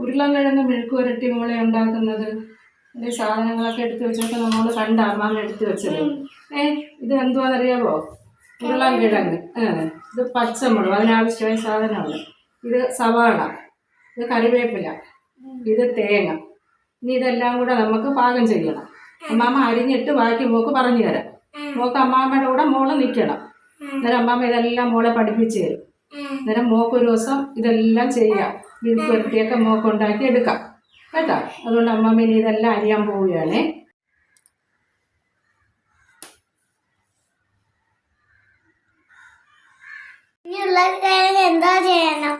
ഉരുളൻകിഴങ്ങ് മെഴുക്ക് പുരട്ടി മോളെ ഉണ്ടാക്കുന്നത്. ഇതിന്റെ സാധനങ്ങളൊക്കെ എടുത്ത് വെച്ചൊക്കെ നമ്മൾ കണ്ട അമ്മാമ്മ എടുത്തു വെച്ചത്. ഏ ഇത് എന്തുവാണെന്നറിയാമോ ഏഹ് ഇത് പച്ചമുളക് അതിനാവശ്യമായ സാധനമാണ്. ഇത് സവാള ഇത് കറിവേപ്പില ഇത് തേങ്ങ. ഇനി ഇതെല്ലാം കൂടെ നമുക്ക് പാകം ചെയ്യണം. അമ്മാമ്മ അരിഞ്ഞിട്ട് ബാക്കി മോക്ക് പറഞ്ഞു തരാം. മോക്ക് അമ്മാമ്മയുടെ കൂടെ മോൾ നിൽക്കണം. അന്നേരം അമ്മാമ്മ ഇതെല്ലാം മോളെ പഠിപ്പിച്ച് തരും. അന്നേരം മോക്ക് ഒരു ദിവസം ഇതെല്ലാം ചെയ്യാം. മെഴുക്ക് പുരട്ടിയൊക്കെ മോക്ക് ഉണ്ടാക്കി എടുക്കാം. കേട്ടോ? അതുകൊണ്ട് അമ്മാമ്മ ഇനി ഇതെല്ലാം അരിയാൻ പോവുകയാണേ. എന്താ ചെയ്യണം?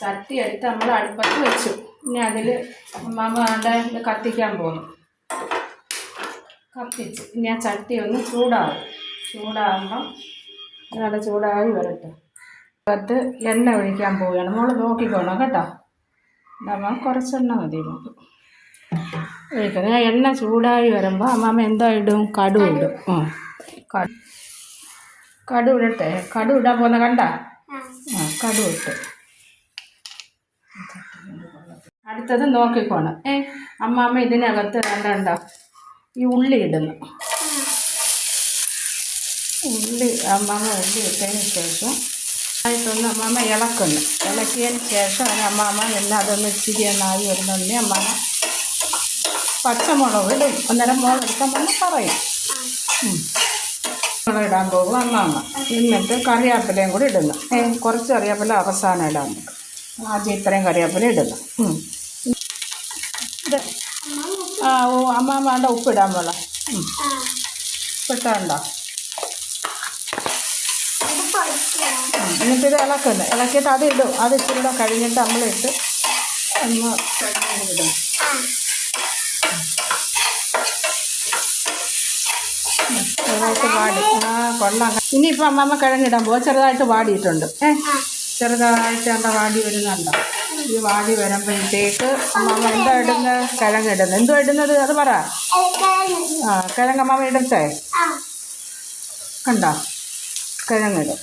ചട്ടി എടുത്ത് നമ്മൾ അടുപ്പത്ത് വെച്ചു. ഇനി അതിൽ അമ്മാമ്മ വേണ്ട കത്തിക്കാൻ പോകുന്നു കത്തിച്ച് ഇനി ആ ചട്ടി ഒന്ന് ചൂടാവും. ചൂടാകുമ്പം നല്ല ചൂടായി വരട്ടെ. അത് എണ്ണ ഒഴിക്കാൻ പോവുകയാണ്. മോൾ നോക്കിക്കോണം കേട്ടോ. അമ്മ കുറച്ചെണ്ണ മതി നമുക്ക് ഒഴിക്കുന്നത് ആ എണ്ണ ചൂടായി വരുമ്പോൾ അമ്മാമ്മ എന്താ ഇടും? കടു ഇടും. ആ കടു. കടു ഇടട്ടെ. കടു ഇടാൻ പോകുന്ന കണ്ട? ആ. കടു ഇട്ട്. അടുത്തത് നോക്കിക്കോണം. ഏ അമ്മാമ്മ ഇതിനകത്ത് വേണ്ട ഈ ഉള്ളി ഇടുന്നു. ഉള്ളി അമ്മാമ്മ ഉള്ളി ഇട്ടതിന് ശേഷം ആയിട്ടൊന്ന് അമ്മാമ്മ ഇളക്കുന്നു. ഇളക്കിയതിന് ശേഷം അതിന് അമ്മാമ്മ എല്ലാം അതൊന്ന് ഇച്ചിരി ഒന്നായി വരുന്നുണ്ടെങ്കിൽ അമ്മാമ്മ പച്ചമുളക് ഇടും. അന്നേരം മുളകെടുക്കുമ്പോൾ പറയും. ഉം. മുളക് ഇടാൻ പോകും അമ്മാമ്മ. എന്നിട്ട് കറിവേപ്പിലയും കൂടി ഇടുന്നു. കുറച്ച് കറിവേപ്പില അവസാനം ഇടാൻ പോകും. ആദ്യം ഇത്രയും കറിവേപ്പില ഇടുന്നു. ആ ഓ അമ്മാമ്മ ഉപ്പിടാൻ പോല ഉപ്പിട്ടാണ്ടോ ഇത് ഇളക്കുന്നത് ഇളക്കുന്നു ഇളക്കിയിട്ട് അത് ഇടും. അത് ഇച്ചിരി കൂടെ കഴിഞ്ഞിട്ട് നമ്മളിട്ട് ഒന്ന് ഇടും ചെറുതായിട്ട് വാടി. ആ കൊള്ളാം. ഇനിയിപ്പോൾ അമ്മമ്മ കിഴങ്ങിടാൻ പോകും. ചെറുതായിട്ട് വാടിയിട്ടുണ്ട്. ഏ? ചെറുതായിട്ട് എന്താ വാടി വരുന്നുണ്ടോ? ഈ വാടി വരുമ്പോഴത്തേക്ക് അമ്മമ്മ എന്താ ഇടുന്നത് കിഴങ്ങിടുന്നത് എന്തോ ഇടുന്നത്? അത് പറ. ആ കിഴങ്ങ് അമ്മമ്മ ഇടട്ടെ? കണ്ടോ? കിഴങ്ങിടും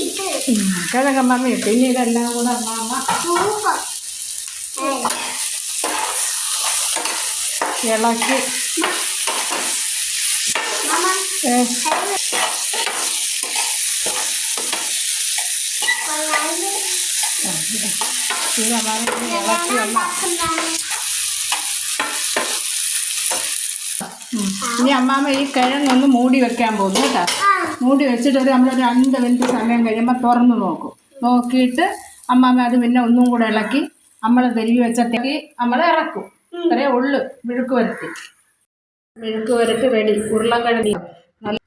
ഇട്ട് ഉം, കിഴങ്ങ് അമ്മമ്മ ഇട്ടു ഇനി ഇതെല്ലാം കൂടെ അമ്മമ്മ സൂപ്പർ ഇളക്കി മമ്മ ഏ, ഇത് അമ്മമ്മ ഇനി ഇളക്കി ഒന്ന് ഉം. ഇനി അമ്മാമ്മ ഈ കിഴങ്ങൊന്ന് മൂടി വെക്കാൻ പോകുന്നു കേട്ടോ മൂടി വെച്ചിട്ട് ഒരു നമ്മളൊരു രണ്ട് മിനിറ്റ് സമയം കഴിയുമ്പോൾ തുറന്ന് നോക്കും. നോക്കിയിട്ട് അമ്മാമ്മ അത് പിന്നെ ഒന്നും കൂടെ ഇളക്കി നമ്മൾ തിരികെ വെച്ചത്തേക്ക് നമ്മൾ ഇറക്കും. ഇത്രയേ ഉള്ളു. മിഴുക്ക് വരട്ടി. മിഴുക്ക് വരട്ടി വെടി ഉരുളക്കിഴങ്ങി നല്ല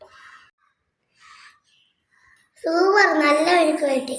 സൂപ്പർ. നല്ല മിഴുക്ക് കേട്ടി